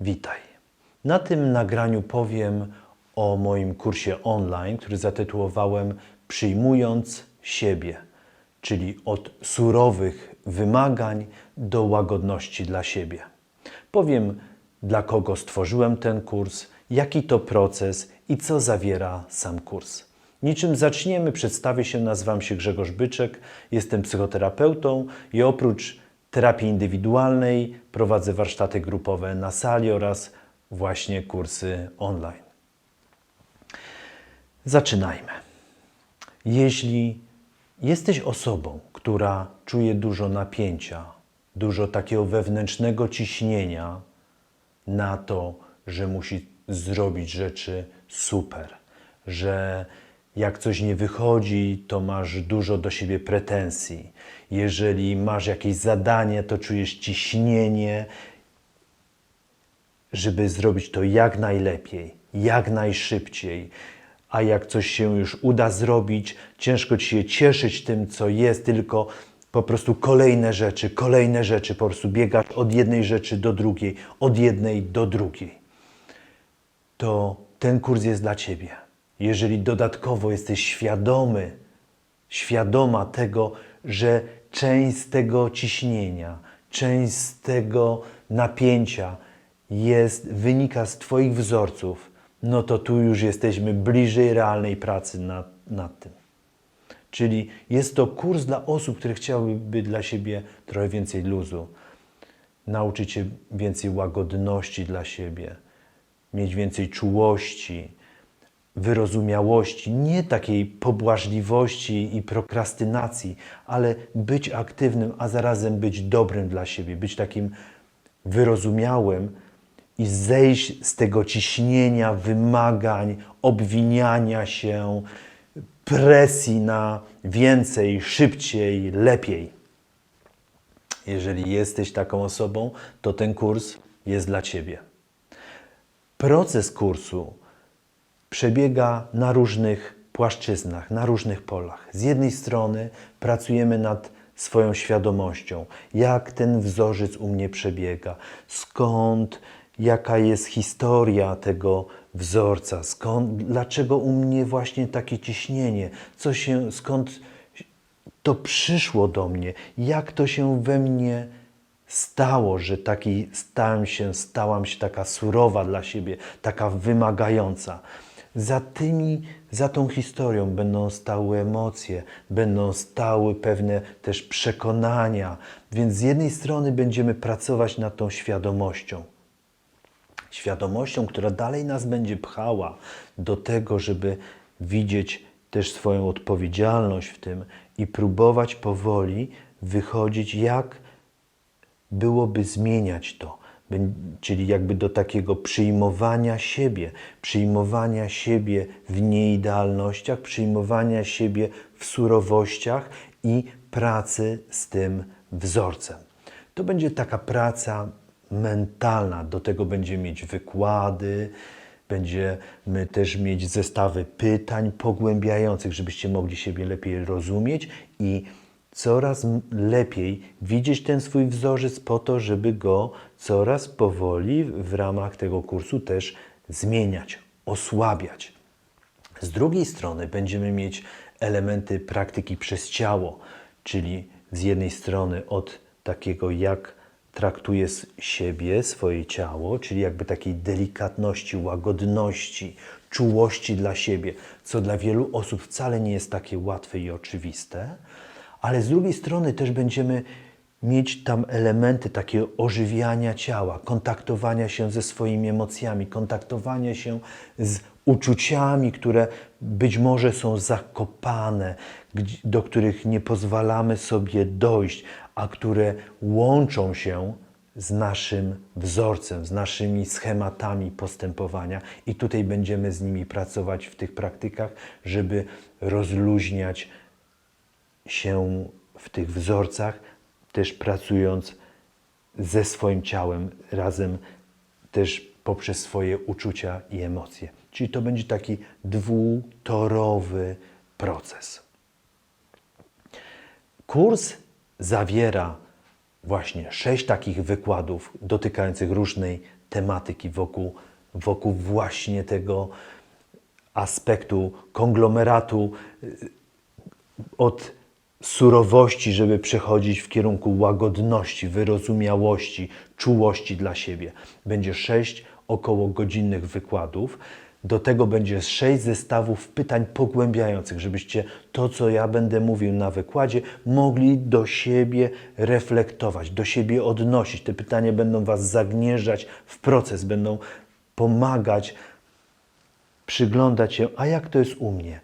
Witaj. Na tym nagraniu powiem o moim kursie online, który zatytułowałem Przyjmując siebie, czyli od surowych wymagań do łagodności dla siebie. Powiem, dla kogo stworzyłem ten kurs, jaki to proces i co zawiera sam kurs. Niczym zaczniemy, przedstawię się, nazywam się Grzegorz Byczek, jestem psychoterapeutą i oprócz terapii indywidualnej prowadzę warsztaty grupowe na sali oraz właśnie kursy online. Zaczynajmy. Jeśli jesteś osobą, która czuje dużo napięcia, dużo takiego wewnętrznego ciśnienia na to, że musi zrobić rzeczy super, że jak coś nie wychodzi, to masz dużo do siebie pretensji. Jeżeli masz jakieś zadanie, to czujesz ciśnienie, żeby zrobić to jak najlepiej, jak najszybciej. A jak coś się już uda zrobić, ciężko ci się cieszyć tym, co jest, tylko po prostu kolejne rzeczy, kolejne rzeczy, po prostu biegasz od jednej rzeczy do drugiej, od jednej do drugiej. To ten kurs jest dla ciebie. Jeżeli dodatkowo jesteś świadomy, świadoma tego, że część z tego ciśnienia, część z tego napięcia jest, wynika z Twoich wzorców, no to tu już jesteśmy bliżej realnej pracy nad, nad tym. Czyli jest to kurs dla osób, które chciałyby dla siebie trochę więcej luzu, nauczyć się więcej łagodności dla siebie, mieć więcej czułości, wyrozumiałości, nie takiej pobłażliwości i prokrastynacji, ale być aktywnym, a zarazem być dobrym dla siebie, być takim wyrozumiałym i zejść z tego ciśnienia, wymagań, obwiniania się, presji na więcej, szybciej, lepiej. Jeżeli jesteś taką osobą, to ten kurs jest dla Ciebie. Proces kursu przebiega na różnych płaszczyznach, na różnych polach. Z jednej strony pracujemy nad swoją świadomością, jak ten wzorzec u mnie przebiega, skąd, jaka jest historia tego wzorca, skąd, dlaczego u mnie właśnie takie ciśnienie, co się, skąd to przyszło do mnie, jak to się we mnie stało, że taki stałem się, stałam się taka surowa dla siebie, taka wymagająca. Za tymi, za tą historią będą stały emocje, będą stały pewne też przekonania, więc z jednej strony będziemy pracować nad tą świadomością. Świadomością, która dalej nas będzie pchała do tego, żeby widzieć też swoją odpowiedzialność w tym i próbować powoli wychodzić, jak byłoby zmieniać to. Czyli jakby do takiego przyjmowania siebie, przyjmowania siebie w nieidealnościach, przyjmowania siebie w surowościach i pracy z tym wzorcem. To będzie taka praca mentalna. Do tego będziemy mieć wykłady, będziemy też mieć zestawy pytań pogłębiających, żebyście mogli siebie lepiej rozumieć i coraz lepiej widzieć ten swój wzorzec po to, żeby go coraz powoli w ramach tego kursu też zmieniać, osłabiać. Z drugiej strony będziemy mieć elementy praktyki przez ciało, czyli z jednej strony od takiego, jak traktuje siebie, swoje ciało, czyli jakby takiej delikatności, łagodności, czułości dla siebie, co dla wielu osób wcale nie jest takie łatwe i oczywiste, ale z drugiej strony też będziemy mieć tam elementy takiego ożywiania ciała, kontaktowania się ze swoimi emocjami, kontaktowania się z uczuciami, które być może są zakopane, do których nie pozwalamy sobie dojść, a które łączą się z naszym wzorcem, z naszymi schematami postępowania, i tutaj będziemy z nimi pracować w tych praktykach, żeby rozluźniać się w tych wzorcach, też pracując ze swoim ciałem, razem też poprzez swoje uczucia i emocje. Czyli to będzie taki dwutorowy proces. Kurs zawiera właśnie sześć takich wykładów dotykających różnej tematyki, wokół, wokół właśnie tego aspektu konglomeratu y, od surowości, żeby przechodzić w kierunku łagodności, wyrozumiałości, czułości dla siebie. Będzie sześć około godzinnych wykładów. Do tego będzie sześć zestawów pytań pogłębiających, żebyście to, co ja będę mówił na wykładzie, mogli do siebie reflektować, do siebie odnosić. Te pytania będą Was zagnieżdżać w proces, będą pomagać przyglądać się, a jak to jest u mnie?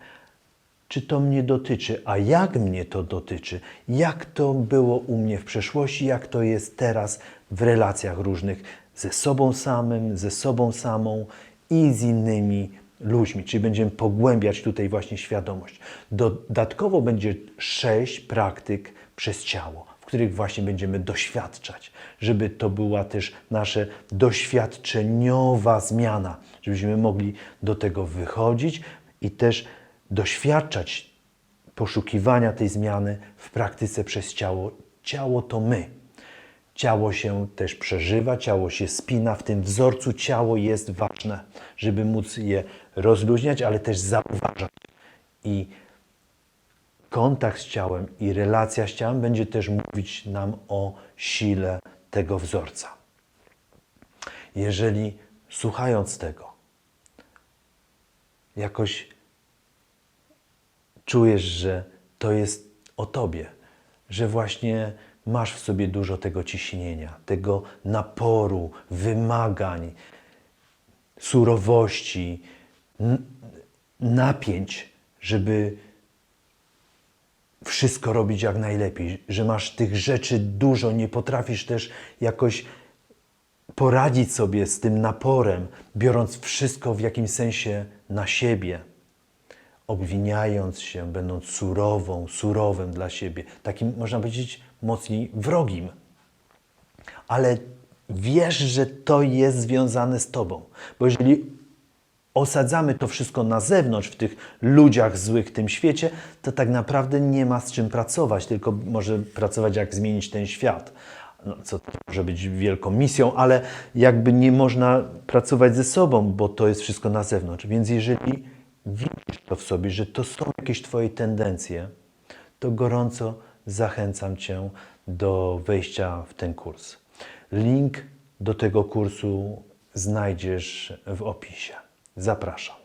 Czy to mnie dotyczy? A jak mnie to dotyczy? Jak to było u mnie w przeszłości? Jak to jest teraz w relacjach różnych ze sobą samym, ze sobą samą i z innymi ludźmi? Czyli będziemy pogłębiać tutaj właśnie świadomość. Dodatkowo będzie sześć praktyk przez ciało, w których właśnie będziemy doświadczać, żeby to była też nasza doświadczeniowa zmiana, żebyśmy mogli do tego wychodzić i też doświadczać poszukiwania tej zmiany w praktyce przez ciało. Ciało to my. Ciało się też przeżywa, ciało się spina. W tym wzorcu ciało jest ważne, żeby móc je rozluźniać, ale też zauważać. I kontakt z ciałem i relacja z ciałem będzie też mówić nam o sile tego wzorca. Jeżeli słuchając tego, jakoś czujesz, że to jest o tobie, że właśnie masz w sobie dużo tego ciśnienia, tego naporu, wymagań, surowości, napięć, żeby wszystko robić jak najlepiej, że masz tych rzeczy dużo, nie potrafisz też jakoś poradzić sobie z tym naporem, biorąc wszystko w jakimś sensie na siebie, obwiniając się, będąc surową, surowym dla siebie, takim można powiedzieć mocniej wrogim. Ale wiesz, że to jest związane z tobą, bo jeżeli osadzamy to wszystko na zewnątrz, w tych ludziach złych w tym świecie, to tak naprawdę nie ma z czym pracować, tylko może pracować, jak zmienić ten świat. No, co może być wielką misją, ale jakby nie można pracować ze sobą, bo to jest wszystko na zewnątrz. Więc jeżeli widzisz to w sobie, że to są jakieś Twoje tendencje, to gorąco zachęcam Cię do wejścia w ten kurs. Link do tego kursu znajdziesz w opisie. Zapraszam.